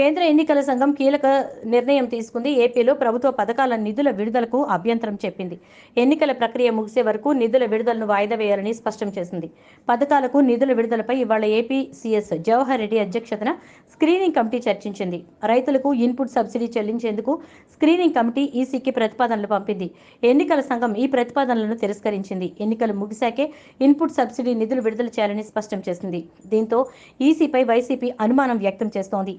కేంద్ర ఎన్నికల సంఘం కీలక నిర్ణయం తీసుకుంది. ఏపీలో ప్రభుత్వ పథకాల నిధుల విడుదలకు అభ్యంతరం చెప్పింది. ఎన్నికల ప్రక్రియ ముగిసే వరకు నిధుల విడుదలను వాయిదా వేయాలని స్పష్టం చేసింది. పథకాలకు నిధుల విడుదలపై ఇవాళ ఏపీ సీఎస్ జవహర్ రెడ్డి అధ్యక్షతన స్క్రీనింగ్ కమిటీ చర్చించింది. రైతులకు ఇన్పుట్ సబ్సిడీ చెల్లించేందుకు స్క్రీనింగ్ కమిటీ ఈసీకి ప్రతిపాదనలు పంపింది. ఎన్నికల సంఘం ఈ ప్రతిపాదనలను తిరస్కరించింది. ఎన్నికలు ముగిశాకే ఇన్పుట్ సబ్సిడీ నిధులు విడుదల చేయాలని స్పష్టం చేసింది. దీంతో ఈసీపై వైసీపీ అనుమానం వ్యక్తం చేస్తోంది.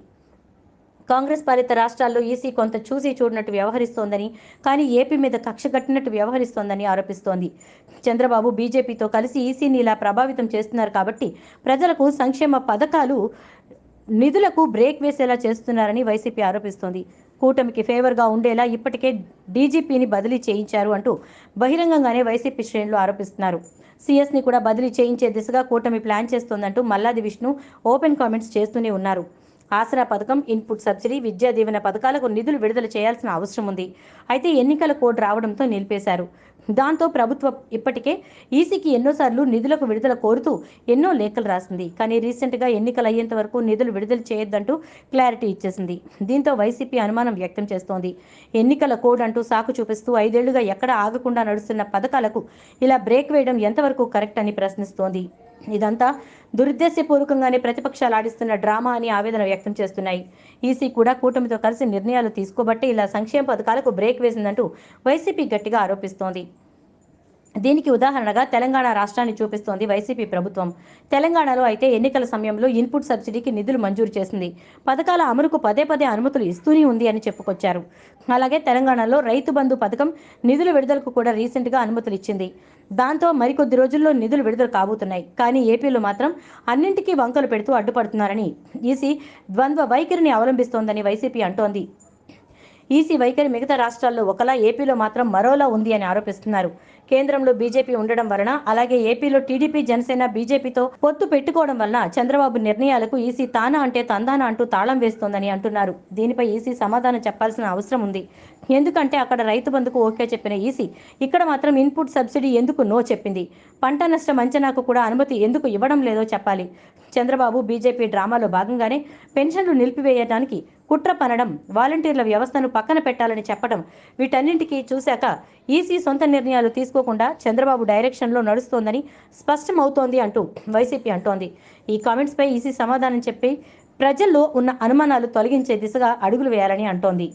కాంగ్రెస్ పాలిత రాష్ట్రాల్లో ఈసీ కొంత చూసి చూడనట్టు వ్యవహరిస్తోందని కానీ ఏపీ మీద కక్ష కట్టినట్టు వ్యవహరిస్తోందని ఆరోపిస్తోంది. చంద్రబాబు బీజేపీతో కలిసి ఈసీని ఇలా ప్రభావితం చేస్తున్నారు కాబట్టి ప్రజలకు సంక్షేమ పథకాలు నిధులకు బ్రేక్ వేసేలా చేస్తున్నారని వైసీపీ ఆరోపిస్తోంది. కూటమికి ఫేవర్గా ఉండేలా ఇప్పటికే డీజీపీని బదిలీ చేయించారు అంటూ బహిరంగంగానే వైసీపీ శ్రేణులు ఆరోపిస్తున్నారు. సీఎస్ని కూడా బదిలీ చేయించే దిశగా కూటమి ప్లాన్ చేస్తోందంటూ మల్లాది విష్ణు ఓపెన్ కామెంట్స్ చేస్తూనే ఉన్నారు. ఆసరా పథకం ఇన్పుట్ సబ్సిడీ విద్యా దీవెన పథకాలకు నిధులు విడుదల చేయాల్సిన అవసరం ఉంది. అయితే ఎన్నికల కోడ్ రావడంతో నిలిపేశారు. దాంతో ప్రభుత్వం ఇప్పటికే ఈసీకి ఎన్నోసార్లు నిధులకు విడుదల కోరుతూ ఎన్నో లేఖలు రాసింది. కానీ రీసెంట్గా ఎన్నికలు అయ్యేంత వరకు నిధులు విడుదల చేయొద్దంటూ క్లారిటీ ఇచ్చేసింది. దీంతో వైసీపీ అనుమానం వ్యక్తం చేస్తోంది. ఎన్నికల కోడ్ అంటూ సాకు చూపిస్తూ ఐదేళ్ళుగా ఎక్కడ ఆగకుండా నడుస్తున్న పథకాలకు ఇలా బ్రేక్ వేయడం ఎంతవరకు కరెక్ట్ అని ప్రశ్నిస్తోంది. ఇదంతా దురుద్దేశపూర్వకంగానే ప్రతిపక్షాలు ఆడిస్తున్న డ్రామా అని ఆవేదన వ్యక్తం చేస్తున్నాయి. ఈసీ కూడా కూటమితో కలిసి నిర్ణయాలు తీసుకోబట్టి ఇలా సంక్షేమ పథకాలకు బ్రేక్ వేసిందంటూ వైసీపీ గట్టిగా ఆరోపిస్తోంది. దీనికి ఉదాహరణగా తెలంగాణ రాష్ట్రాన్ని చూపిస్తోంది వైసీపీ ప్రభుత్వం. తెలంగాణలో అయితే ఎన్నికల సమయంలో ఇన్పుట్ సబ్సిడీకి నిధులు మంజూరు చేసింది. పథకాల అమలుకు పదే పదే అనుమతులు ఇస్తూనే ఉంది అని చెప్పుకొచ్చారు. అలాగే తెలంగాణలో రైతు బంధు పథకం నిధుల విడుదలకు కూడా రీసెంట్గా అనుమతులు ఇచ్చింది. దాంతో మరికొద్ది రోజుల్లో నిధులు విడుదల కాబోతున్నాయి. కానీ ఏపీలో మాత్రం అన్నింటికీ వంకలు పెడుతూ అడ్డుపడుతున్నారని ఈసీ ద్వంద్వ వైఖరిని అవలంబిస్తోందని వైసీపీ అంటోంది. ఈసీ వైఖరి మిగతా రాష్ట్రాల్లో ఒకలా ఏపీలో మాత్రం మరోలా ఉంది అని ఆరోపిస్తున్నారు. కేంద్రంలో బీజేపీ ఉండడం వలన అలాగే ఏపీలో టీడీపీ జనసేన బీజేపీతో పొత్తు పెట్టుకోవడం వలన చంద్రబాబు నిర్ణయాలకు ఈసీ తానా అంటే తందానా అంటూ తాళం వేస్తోందని అంటున్నారు. దీనిపై ఈసీ సమాధానం చెప్పాల్సిన అవసరం ఉంది. ఎందుకంటే అక్కడ రైతు బంధుకు ఓకే చెప్పిన ఈసీ ఇక్కడ మాత్రం ఇన్పుట్ సబ్సిడీ ఎందుకు నో చెప్పింది? పంట నష్టం అంచనాకు కూడా అనుమతి ఎందుకు ఇవ్వడం లేదో చెప్పాలి. చంద్రబాబు బీజేపీ డ్రామాలో భాగంగానే పెన్షన్లు నిలిపివేయడానికి కుట్ర పనడం వాలంటీర్ల వ్యవస్థను పక్కన పెట్టాలని చెప్పడం వీటన్నింటికీ చూశాక ఈసీ సొంత నిర్ణయాలు తీసుకోకుండా చంద్రబాబు డైరెక్షన్లో నడుస్తోందని స్పష్టమవుతోంది అంటూ వైసీపీ అంటోంది. ఈ కామెంట్స్పై ఈసీ సమాధానం చెప్పి ప్రజల్లో ఉన్న అనుమానాలు తొలగించే దిశగా అడుగులు వేయాలని అంటోంది.